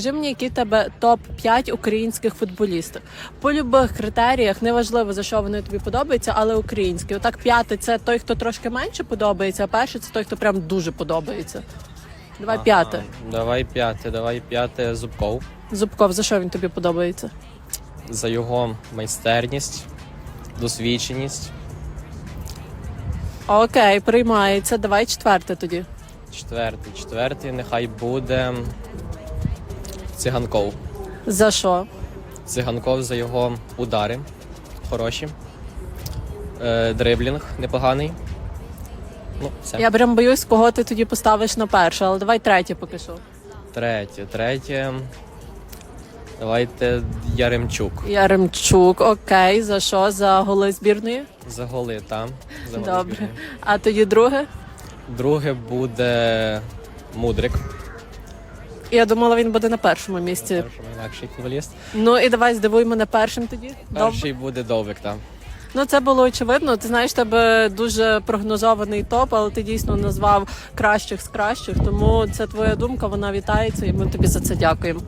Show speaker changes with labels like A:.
A: скажи мені, які тебе топ 5 українських футболістів по любих критеріях, неважливо за що вони тобі подобаються, але українські. Отак п'ятий це той, хто трошки менше подобається, а перший це той, хто прям дуже подобається. Давай п'яте.
B: Давай п'яте, давай п'яте Зубков.
A: Зубков, за що він тобі подобається?
B: За його майстерність, досвідченість.
A: Окей, приймається. Давай четверте тоді.
B: Четвертий. Четвертий нехай буде Циганков.
A: За що?
B: Циганков за його удари хороші. Е, дриблінг непоганий. Ну, все.
A: Я прям боюсь, кого ти тоді поставиш на перше, але давай третє поки що.
B: Третє. Третє. Давайте Яремчук.
A: Яремчук, окей, за що? За голи збірної?
B: За голи там. За голи
A: Добре.
B: збірної.
A: А тоді друге?
B: Друге буде Мудрик.
A: Я думала, він буде на першому місці.
B: Першому інакший футболіст.
A: Ну і давай здивуй мене першим тоді.
B: Перший буде Довбик там.
A: Ну це було очевидно. Ти знаєш, тебе дуже прогнозований топ, але ти дійсно назвав кращих з кращих. Тому це твоя думка, вона вітається, і ми тобі за це дякуємо.